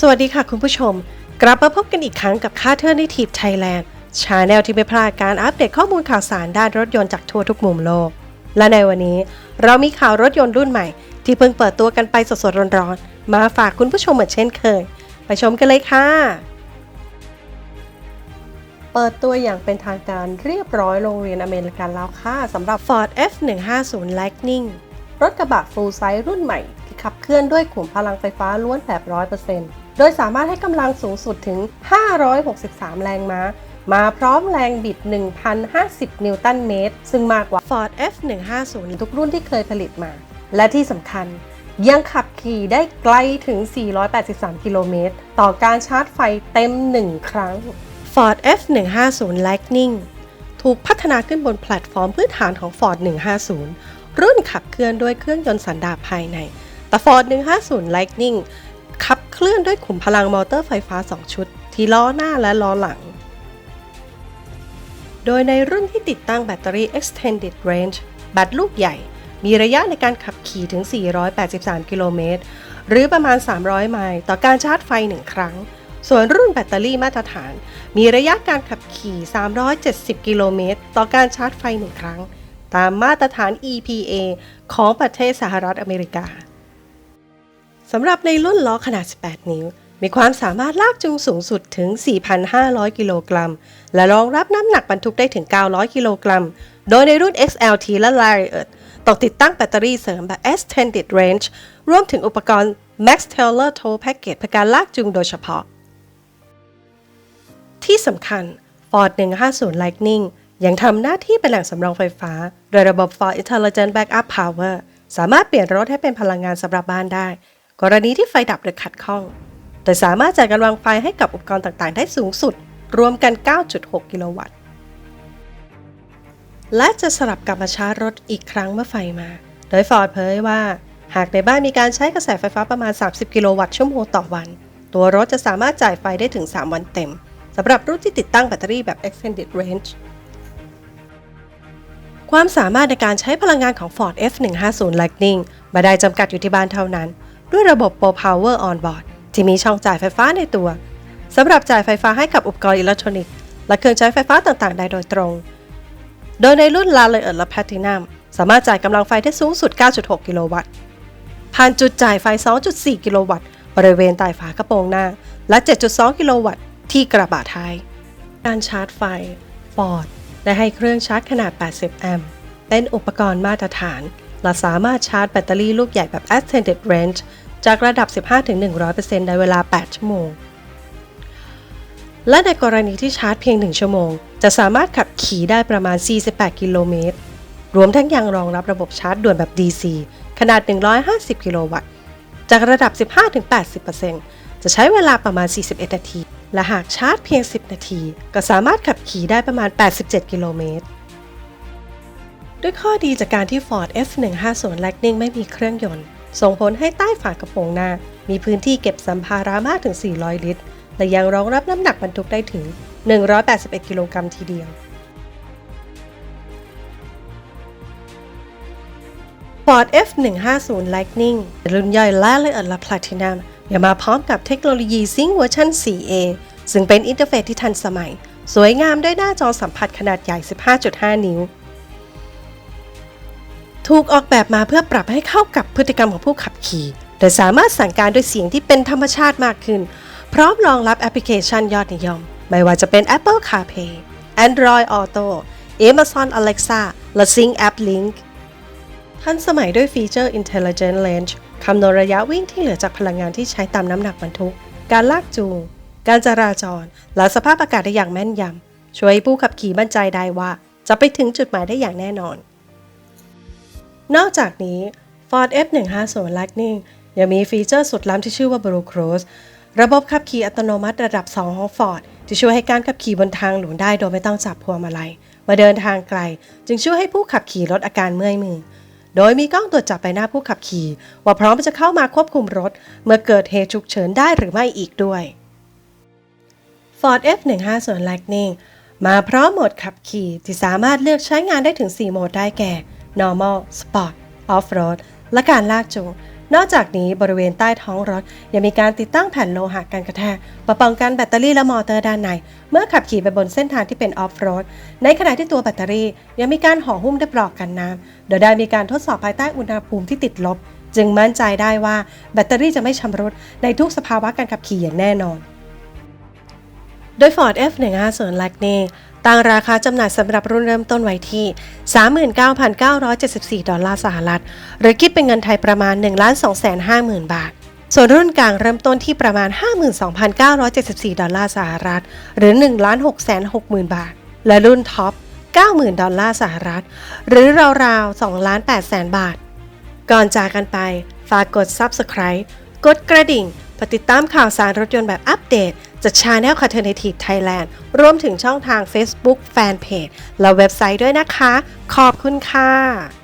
สวัสดีค่ะคุณผู้ชม กลับมาพบกันอีกครั้งกับค่าเทอร์นิทีฟไทยแลนด์ชาแนลที่ไม่พลาดการอัปเดตข้อมูลข่าวสารด้านรถยนต์จากทั่วทุกมุมโลก และในวันนี้ เรามีข่าวรถยนต์รุ่นใหม่ ที่เพิ่งเปิดตัวกันไปสดๆร้อนๆ มาฝากคุณผู้ชมเหมือนเช่นเคย ไปชมกันเลยค่ะ เปิดตัวอย่างเป็นทางการเรียบร้อยโรงเรียนอเมริกันแล้วค่ะสำหรับ Ford F150 Lightning รถกระบะ full size รุ่นใหม่ที่ขับเคลื่อนด้วยขุมพลังไฟฟ้าล้วนแบบ100% โดยสามารถให้กำลังสูงสุดถึง 563 แรงม้า มาพร้อมแรงบิด 1,050 นิวตันเมตร ซึ่งมากกว่า Ford F150 ทุกรุ่นที่เคยผลิตมา และที่สำคัญยังขับขี่ได้ไกลถึง 483 กิโลเมตร ต่อการชาร์จไฟเต็ม 1 ครั้ง Ford F150 Lightning ถูกพัฒนาขึ้นบนแพลตฟอร์มพื้นฐานของ Ford 150 รุ่นขับเคลื่อนด้วยเครื่องยนต์สันดาปภายใน แต่ Ford 150 Lightning ลื่อนด้วยขุมพลังมอเตอร์ไฟฟ้า 2 ชุด ที่ล้อหน้าและล้อหลัง โดยในรุ่นที่ติดตั้งแบตเตอรี่ Extended Range แบตลูกใหญ่ มีระยะในการขับขี่ถึง 483 กิโลเมตร หรือประมาณ 300 ไมล์ต่อการชาร์จไฟ 1 ครั้ง ส่วนรุ่นแบตเตอรี่มาตรฐาน มีระยะการขับขี่ 370 กิโลเมตร ต่อการชาร์จไฟ 1 ครั้ง ตามมาตรฐาน EPA ของประเทศสหรัฐอเมริกา สำหรับในรุ่นล้อขนาด 18 นิ้ว มีความสามารถลากจูงสูงสุดถึง 4,500 กิโลกรัม และรองรับน้ำหนักบรรทุกได้ถึง 900 กิโลกรัม โดยในรุ่น XLT และ Lariat ตกติดตั้งแบตเตอรี่เสริมแบบ Extended Range รวมถึงอุปกรณ์ Max Taylor Tow Package เพื่อการลากจูงโดยเฉพาะ ที่สำคัญ Ford 150 Lightning ยังทำหน้าที่เป็นแหล่งสำรองไฟฟ้า โดยระบบ Ford Intelligent Backup Power สามารถเปลี่ยนรถให้เป็นพลังงานสำหรับบ้านได้ กรณีที่ไฟดับหรือขัดข้อง โดยสามารถจ่ายกำลังไฟให้กับอุปกรณ์ต่างๆ ได้สูงสุด รวมกัน 9.6 กิโลวัตต์ และจะสลับกลับมาชาร์จรถอีกครั้งเมื่อไฟมา โดย Ford เผยว่า หากในบ้านมีการใช้กระแสไฟฟ้าประมาณ 30 กิโลวัตต์ชั่วโมงต่อวัน ตัวรถจะสามารถจ่ายไฟได้ถึง 3 วันเต็มสำหรับรุ่นที่ติดตั้งแบตเตอรี่แบบ extended range ความสามารถในการใช้พลังงานของ Ford F150 Lightning ไม่ได้จำกัดอยู่ที่บ้านเท่านั้น ด้วยระบบ Pro Power on board ที่มีช่องจ่ายไฟฟ้าในตัวสำหรับจ่ายไฟฟ้าให้กับอุปกรณ์อิเล็กทรอนิกส์และเครื่องใช้ไฟฟ้าต่างๆ ได้โดยตรง โดยในรุ่น l a l e r และ Platinum สามารถจ่ายกำลังไฟได้สูงสุด 9.6 กิโลวัตต์ ผ่านจุดจ่ายไฟ 2.4 กิโลวัตต์ บริเวณใต้ฝากระโปรงหน้า และ 7.2 กิโลวัตต์ ที่กระบะท้าย การชาร์จไฟ Ford ได้ให้เครื่องชาร์จขนาด 80 แอมป์ เป็นอุปกรณ์มาตรฐาน และสามารถชาร์จแบตเตอรี่ลูกใหญ่แบบ Extended Range จากระดับ 15-100%ในเวลา 8 ชั่วโมง และในกรณีที่ชาร์จเพียง 1 ชั่วโมง จะสามารถขับขี่ได้ประมาณ 48 กิโลเมตร รวมทั้งยังรองรับระบบชาร์จด่วนแบบ DC ขนาด 150 กิโลวัตต์ จากระดับ 15-80%จะใช้เวลาประมาณ 41 นาที และหากชาร์จเพียง 10 นาที ก็สามารถขับขี่ได้ประมาณ 87 กิโลเมตรด้วยข้อดีจากการที่ Ford F150 Lightning ไม่มีเครื่องยนต์ ส่งผลให้ใต้ฝากระโปรงหน้า มีพื้นที่เก็บสัมภาระมากถึง 400 ลิตร และยังรองรับน้ำหนักบรรทุกได้ถึง 181 กิโลกรัมทีเดียว Ford F150 Lightning รุ่นย่อยและละเอียดและ Platinum ยังมาพร้อมกับเทคโนโลยี Sync เวอร์ชัน 4A ซึ่งเป็นอินเทอร์เฟซที่ทันสมัย สวยงามด้วยหน้าจอสัมผัสขนาดใหญ่ 15.5 นิ้ว ถูกออกแบบมาเพื่อปรับให้เข้ากับพฤติกรรมของผู้ขับขี่ โดยสามารถสั่งการด้วยเสียงที่เป็นธรรมชาติมากขึ้น พร้อมรองรับแอปพลิเคชันยอดนิยม ไม่ว่าจะเป็น Apple CarPlay Android Auto Amazon Alexa และ Sync App Link ทันสมัยด้วยฟีเจอร์ Intelligent Range คำนวณระยะวิ่งที่เหลือจากพลังงานที่ใช้ตามน้ำหนักบรรทุก การลากจูง การจราจร และสภาพอากาศได้อย่างแม่นยำ ช่วยผู้ขับขี่มั่นใจได้ว่า จะไปถึงจุดหมายได้อย่างแน่นอน นอกจากนี้ Ford F150 Lightning ยังมีฟีเจอร์สุดล้ำที่ชื่อว่า Blue Cruise ระบบขับขี่อัตโนมัติระดับ 2 ของ Ford ที่ช่วยให้การขับขี่บนทางหลวงได้โดยไม่ต้องจับพวงมาลัยมื่อเดินทางไกล จึงช่วยให้ผู้ขับขี่ลดอาการเมื่อยมือ โดยมีกล้องตรวจจับใบหน้าผู้ขับขี่ ว่าพร้อมจะเข้ามาควบคุมรถ เมื่อเกิดเหตุฉุกเฉินได้หรือไม่อีกด้วย Ford F150 Lightning มาพร้อมโหมดขับขี่ที่สามารถเลือกใช้งานได้ถึง 4 โหมดได้แก่ Normal Sport Off-road และการลากจูง นอกจากนี้บริเวณใต้ท้องรถ ยังมีการติดตั้งแผ่นโลหะกันกระแทกมาป้องกันแบตเตอรี่และมอเตอร์ด้านใน เมื่อขับขี่ไปบนเส้นทางที่เป็นออฟโรด ในขณะที่ตัวแบตเตอรี่ ยังมีการห่อหุ้มด้วยปลอกกันน้ำโดยได้มีการทดสอบภายใต้อุณหภูมิที่ติดลบ จึงมั่นใจได้ว่าแบตเตอรี่จะไม่ชำรุดในทุกสภาวะการขับขี่อย่างแน่นอน โดย Ford F150 Lightning ตั้งราคาจำหน่ายสำหรับรุ่นเริ่มต้นไว้ที่ 39,974 ดอลลาร์สหรัฐ หรือคิดเป็นเงินไทยประมาณ 1 2 5 0 0 0 0 บาท ส่วนรุ่นกลางเริ่มต้นที่ประมาณ 52,974 ดอลลาร์สหรัฐ หรือ 1 6 6 0 0 0บาท และรุ่นท็อป 90,000 ดอลลาร์สหรัฐ หรือราวๆ2 8 0 0 0 0 บาท ก่อนจากกันไป ฝากกด Subscribe กดกระดิ่งเพื่อติดตามข่าวสารรถยนต์แบบอัปเดต จาก Channel c a l t e r n a t i v e Thailand รวมถึงช่องทาง Facebook Fanpage และเว็บไซต์ด้วยนะคะ ขอบคุณค่ะ